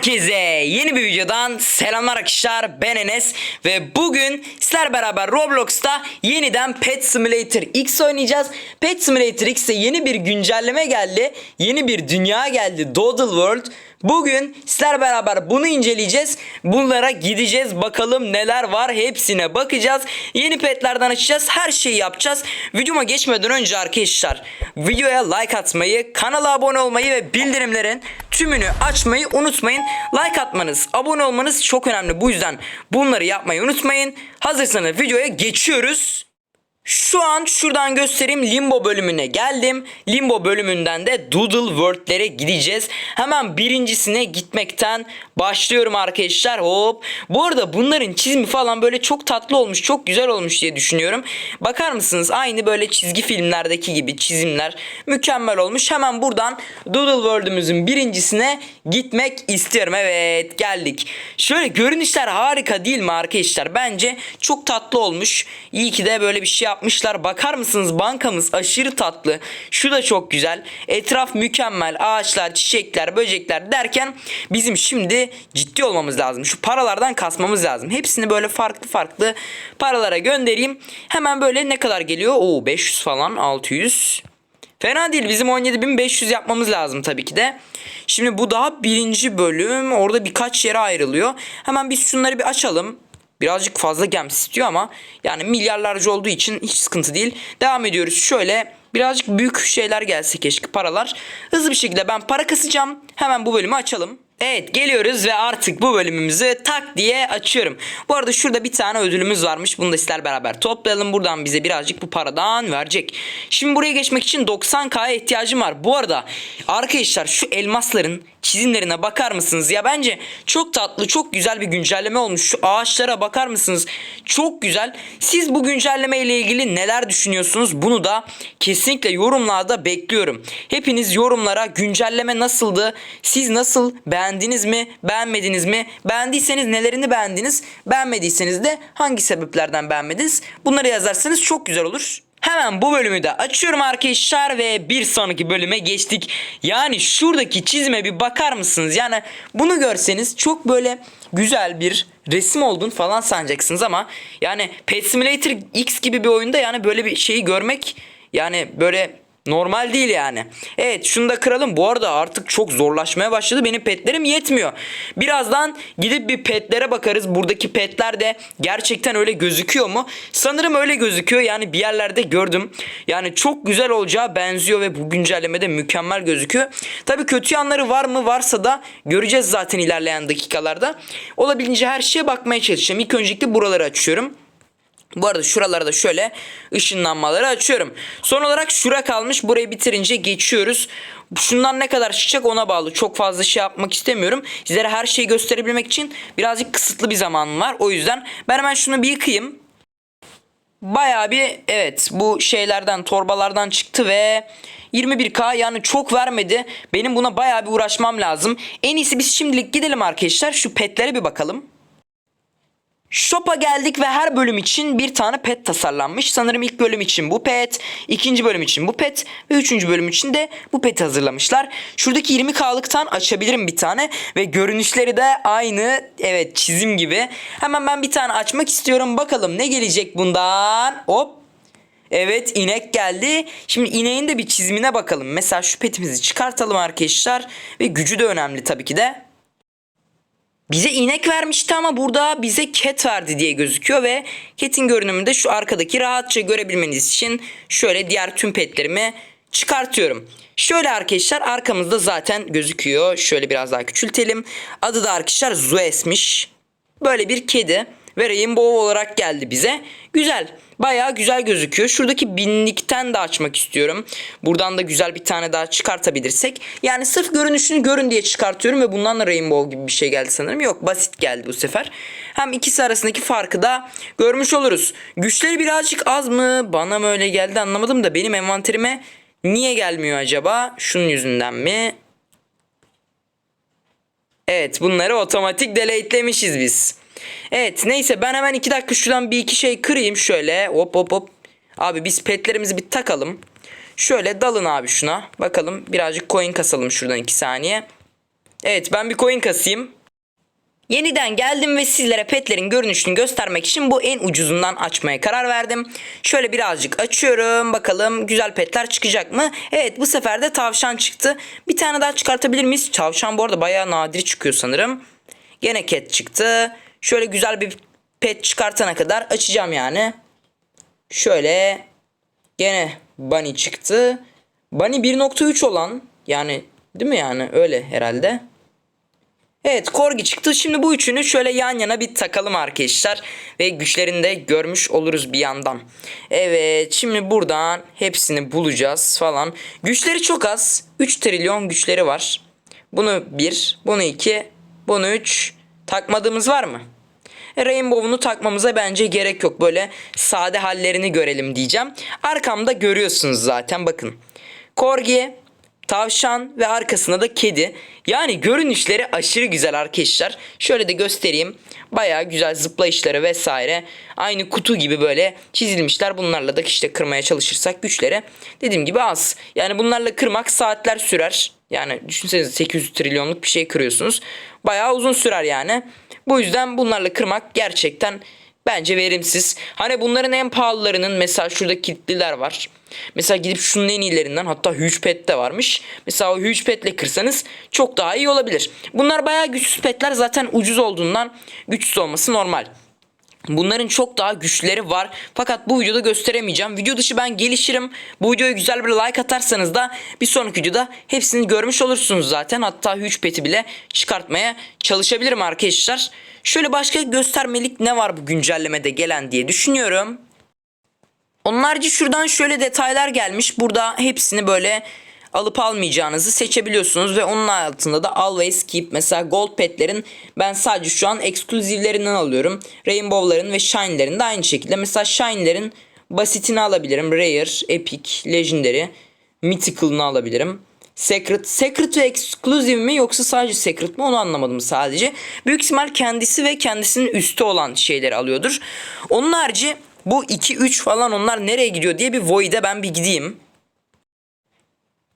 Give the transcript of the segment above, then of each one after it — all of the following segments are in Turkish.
Herkese yeni bir videodan selamlar arkadaşlar ben Enes ve bugün sizler beraber Roblox'ta yeniden Pet Simulator X oynayacağız. Pet Simulator X'e yeni bir güncelleme geldi. Yeni bir dünya geldi Doodle World. Bugün sizler beraber bunu inceleyeceğiz. Bunlara gideceğiz bakalım neler var hepsine bakacağız. Yeni petlerden açacağız her şeyi yapacağız. Videoma geçmeden önce arkadaşlar videoya like atmayı, kanala abone olmayı ve bildirimlerin tümünü açmayı unutmayın. Like atmanız, abone olmanız çok önemli. Bu yüzden bunları yapmayı unutmayın. Hazırsanız videoya geçiyoruz. Şu an şuradan göstereyim Limbo bölümüne geldim. Limbo bölümünden de Doodle World'lere gideceğiz. Hemen birincisine gitmekten başlıyorum arkadaşlar. Hop. Bu arada bunların çizimi falan böyle çok tatlı olmuş, çok güzel olmuş diye düşünüyorum. Bakar mısınız? Aynı böyle çizgi filmlerdeki gibi çizimler mükemmel olmuş. Hemen buradan Doodle World'ümüzün birincisine gitmek istiyorum. Evet, geldik. Şöyle görünüşler harika değil mi arkadaşlar? Bence çok tatlı olmuş. İyi ki de böyle bir şey yapmışlar. Bakar mısınız bankamız aşırı tatlı. Şu da çok güzel. Etraf mükemmel. Ağaçlar, çiçekler, böcekler derken bizim şimdi ciddi olmamız lazım. Şu paralardan kasmamız lazım. Hepsini böyle farklı farklı paralara göndereyim. Hemen böyle ne kadar geliyor? Oo 500 falan 600. Fena değil. Bizim 17.500 yapmamız lazım tabii ki de. Şimdi bu daha birinci bölüm. Orada birkaç yere ayrılıyor. Hemen biz şunları bir açalım. Birazcık fazla gems istiyor ama yani milyarlarca olduğu için hiç sıkıntı değil. Devam ediyoruz. Şöyle birazcık büyük şeyler gelse keşke paralar. Hızlı bir şekilde ben para kasacağım. Hemen bu bölümü açalım. Evet geliyoruz ve artık bu bölümümüzü tak diye açıyorum. Bu arada şurada bir tane ödülümüz varmış. Bunu da sizler beraber toplayalım. Buradan bize birazcık bu paradan verecek. Şimdi buraya geçmek için 90k'ya ihtiyacım var. Bu arada arkadaşlar şu elmasların çizimlerine bakar mısınız? Ya bence çok tatlı, çok güzel bir güncelleme olmuş. Şu ağaçlara bakar mısınız? Çok güzel. Siz bu güncelleme ile ilgili neler düşünüyorsunuz? Bunu da kesinlikle yorumlarda bekliyorum. Hepiniz yorumlara güncelleme nasıldı? Siz nasıl beğendiniz mi? Beğenmediniz mi? Beğendiyseniz nelerini beğendiniz? Beğenmediyseniz de hangi sebeplerden beğenmediniz? Bunları yazarsanız çok güzel olur. Hemen bu bölümü de açıyorum arkadaşlar ve bir sonraki bölüme geçtik. Yani şuradaki çizime bir bakar mısınız? Yani bunu görseniz çok böyle güzel bir resim olduğunu falan sanacaksınız ama yani Pet Simulator X gibi bir oyunda yani böyle bir şeyi görmek yani böyle Normal değil yani. Evet şunu da kıralım. Bu arada artık çok zorlaşmaya başladı. Benim petlerim yetmiyor. Birazdan gidip bir petlere bakarız. Buradaki petler de gerçekten öyle gözüküyor mu? Sanırım öyle gözüküyor. Yani bir yerlerde gördüm. Yani çok güzel olacağı benziyor ve bu güncellemede mükemmel gözüküyor. Tabii kötü yanları var mı? Varsa da göreceğiz zaten ilerleyen dakikalarda. Olabildiğince her şeye bakmaya çalışacağım. İlk öncelikle buraları açıyorum. Bu arada şuralara da şöyle ışınlanmaları açıyorum. Son olarak şura kalmış. Burayı bitirince geçiyoruz. Şundan ne kadar çıkacak ona bağlı. Çok fazla şey yapmak istemiyorum. Sizlere her şeyi gösterebilmek için birazcık kısıtlı bir zamanım var. O yüzden ben hemen şunu bir yıkayayım. Bayağı bir evet bu şeylerden torbalardan çıktı ve 21k yani çok vermedi. Benim buna bayağı bir uğraşmam lazım. En iyisi biz şimdilik gidelim arkadaşlar. Şu petlere bir bakalım. Shop'a geldik ve her bölüm için bir tane pet tasarlanmış. Sanırım ilk bölüm için bu pet, ikinci bölüm için bu pet ve üçüncü bölüm için de bu pet hazırlamışlar. Şuradaki 20k'lıktan açabilirim bir tane ve görünüşleri de aynı evet çizim gibi. Hemen ben bir tane açmak istiyorum. Bakalım ne gelecek bundan. Hop Evet inek geldi. Şimdi ineğin de bir çizimine bakalım. Mesela şu petimizi çıkartalım arkadaşlar. Ve gücü de önemli tabii ki de. Bize inek vermişti ama burada bize cat verdi diye gözüküyor ve cat'in görünümünde şu arkadaki rahatça görebilmeniz için şöyle diğer tüm petlerimi çıkartıyorum. Şöyle arkadaşlar arkamızda zaten gözüküyor. Şöyle biraz daha küçültelim. Adı da arkadaşlar Zoes'miş. Böyle bir kedi ve Rainbow olarak geldi bize. Güzel. Bayağı güzel gözüküyor. Şuradaki binlikten de açmak istiyorum. Buradan da güzel bir tane daha çıkartabilirsek. Yani sırf görünüşünü görün diye çıkartıyorum ve bundan da Rainbow gibi bir şey geldi sanırım. Yok basit geldi bu sefer. Hem ikisi arasındaki farkı da görmüş oluruz. Güçleri birazcık az mı? Bana mı öyle geldi anlamadım da benim envanterime niye gelmiyor acaba? Şunun yüzünden mi? Evet bunları otomatik delete'lemişiz biz. Evet neyse ben hemen iki dakika şuradan bir iki şey kırayım şöyle hop hop hop. Abi biz petlerimizi bir takalım. Şöyle dalın abi şuna. Bakalım birazcık coin kasalım şuradan iki saniye. Evet ben bir coin kasayım. Yeniden geldim ve sizlere petlerin görünüşünü göstermek için bu en ucuzundan açmaya karar verdim. Şöyle birazcık açıyorum. Bakalım güzel petler çıkacak mı? Evet bu sefer de tavşan çıktı. Bir tane daha çıkartabilir miyiz? Tavşan bu arada bayağı nadir çıkıyor sanırım. Gene cat çıktı. Şöyle güzel bir pet çıkartana kadar açacağım yani. Şöyle gene bunny çıktı. Bunny 1.3 olan yani değil mi yani öyle herhalde. Evet Korgi çıktı. Şimdi bu üçünü şöyle yan yana bir takalım arkadaşlar. Ve güçlerini de görmüş oluruz bir yandan. Evet şimdi buradan hepsini bulacağız falan. Güçleri çok az. 3 trilyon güçleri var. Bunu 1, bunu 2, bunu 3. Takmadığımız var mı? Rainbow'unu takmamıza bence gerek yok. Böyle sade hallerini görelim diyeceğim. Arkamda görüyorsunuz zaten bakın. Korgi, tavşan ve arkasında da kedi. Yani görünüşleri aşırı güzel arkadaşlar. Şöyle de göstereyim. Baya güzel zıplayışları vesaire. Aynı kutu gibi böyle çizilmişler. Bunlarla da işte kırmaya çalışırsak güçleri dediğim gibi az. Yani bunlarla kırmak saatler sürer. Yani düşünsenize 800 trilyonluk bir şey kırıyorsunuz. Bayağı uzun sürer yani. Bu yüzden bunlarla kırmak gerçekten bence verimsiz. Hani bunların en pahalılarının mesela şurada kilitliler var. Mesela gidip şunun en iyilerinden hatta Huge Pet de varmış. Mesela o Huge Pet'le kırsanız çok daha iyi olabilir. Bunlar bayağı güçsüz petler zaten ucuz olduğundan güçsüz olması normal. Bunların çok daha güçleri var. Fakat bu videoda gösteremeyeceğim. Video dışı ben gelişirim. Bu videoya güzel bir like atarsanız da bir sonraki videoda hepsini görmüş olursunuz zaten. Hatta Huge Pet'i bile çıkartmaya çalışabilirim arkadaşlar. Şöyle başka göstermelik ne var bu güncellemede gelen diye düşünüyorum. Onun harici şuradan şöyle detaylar gelmiş. Burada hepsini böyle alıp almayacağınızı seçebiliyorsunuz ve onun altında da always keep mesela gold petlerin ben sadece şu an ekskluzivlerinden alıyorum. Rainbow'ların ve shine'lerin de aynı şekilde. Mesela shine'lerin basitini alabilirim. Rare, epic, legendary, mythical'ını alabilirim. Secret. Secret ve exclusive mi yoksa sadece secret mi onu anlamadım sadece. Büyük ihtimal kendisi ve kendisinin üstü olan şeyleri alıyordur. Onun harici bu 2-3 falan onlar nereye gidiyor diye bir Void'e ben bir gideyim.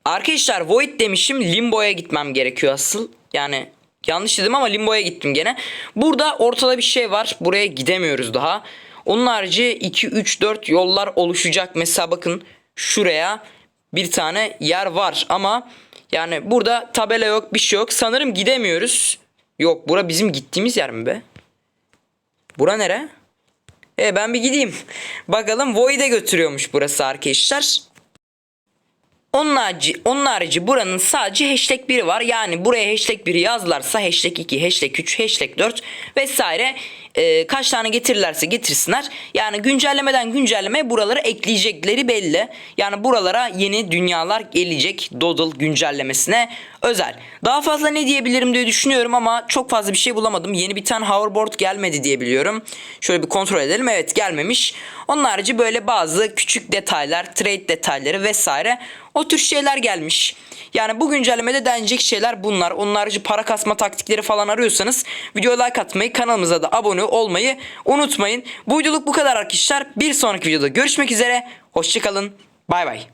Arkadaşlar Void demişim Limbo'ya gitmem gerekiyor asıl. Yani yanlış dedim ama Limbo'ya gittim gene. Burada ortada bir şey var. Buraya gidemiyoruz daha. Onun harici 2 3 4 yollar oluşacak. Mesela bakın şuraya bir tane yer var ama yani burada tabela yok, bir şey yok. Sanırım gidemiyoruz. Yok, bura bizim gittiğimiz yer mi be? Bura nere? E ben bir gideyim. Bakalım Void'e götürüyormuş burası arkadaşlar. Onun harici, buranın sadece hashtag 1'i var. Yani buraya hashtag 1'i yazlarsa hashtag 2, hashtag 3, hashtag 4 vesaire e, kaç tane getirirlerse getirsinler. Yani güncellemeden güncellemeye buraları ekleyecekleri belli. Yani buralara yeni dünyalar gelecek Doodle güncellemesine özel. Daha fazla ne diyebilirim diye düşünüyorum ama çok fazla bir şey bulamadım. Yeni bir tane hoverboard gelmedi diye biliyorum. Şöyle bir kontrol edelim. Evet gelmemiş. Onun harici böyle bazı küçük detaylar, trade detayları vesaire o tür şeyler gelmiş. Yani bu güncellemede denecek şeyler bunlar. Onun harici para kasma taktikleri falan arıyorsanız videoya like atmayı, kanalımıza da abone olmayı unutmayın. Bu videoluk bu kadar arkadaşlar. Bir sonraki videoda görüşmek üzere. Hoşçakalın. Bay bay.